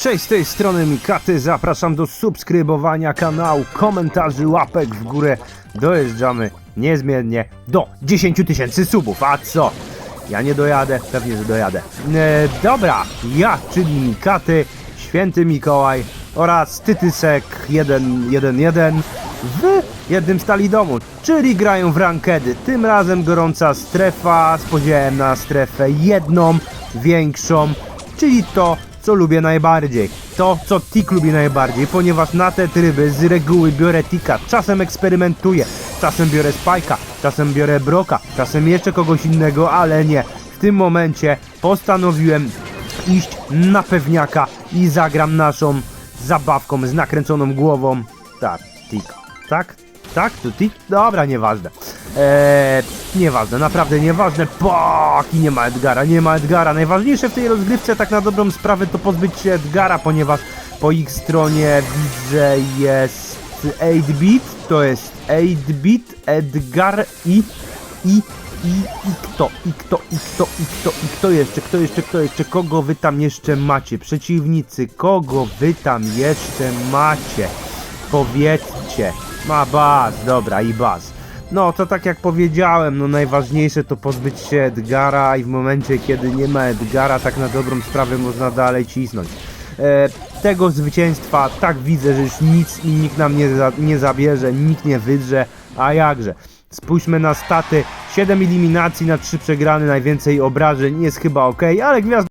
Cześć, z tej strony Mikaty, zapraszam do subskrybowania kanału, komentarzy, łapek w górę. Dojeżdżamy niezmiennie do 10 tysięcy subów, a co? Ja nie dojadę, pewnie, że dojadę. E, dobra, ja, czyli Mikaty, Święty Mikołaj oraz Tytysek 111 w jednym stali domu, czyli grają w rankedy. Tym razem gorąca strefa z podziałem na strefę jedną, większą, czyli to, co lubię najbardziej. To, co Tik lubi najbardziej, ponieważ na te tryby z reguły biorę Tika, czasem eksperymentuję, czasem biorę Spajka, czasem biorę Broka, czasem jeszcze kogoś innego, ale nie. W tym momencie postanowiłem iść na pewniaka i zagram naszą zabawką z nakręconą głową. Tak, Tik. Tak? Tak? Tik? Dobra, nieważne. Eee, nieważne, naprawdę nieważne. Paki, nie ma Edgara, nie ma Edgara. Najważniejsze w tej rozgrywce, tak na dobrą sprawę, to pozbyć się Edgara, ponieważ po ich stronie widzę jest 8-bit, to jest 8-bit, Edgar i i i, i kto, i kto, i kto, i kto, i kto jeszcze, kto jeszcze, kto jeszcze, kogo wy tam jeszcze macie? Przeciwnicy, kogo wy tam jeszcze macie? Powiedzcie. Ma baz, dobra, i baz. No, to tak jak powiedziałem, no najważniejsze to pozbyć się Edgara i w momencie, kiedy nie ma Edgara, tak na dobrą sprawę można dalej cisnąć. E, tego zwycięstwa tak widzę, że już nic i nikt nam nie, za, nie zabierze, nikt nie wydrze, a jakże. Spójrzmy na staty, 7 eliminacji na 3 przegrane, najwięcej obrażeń, jest chyba ok, ale gwiazd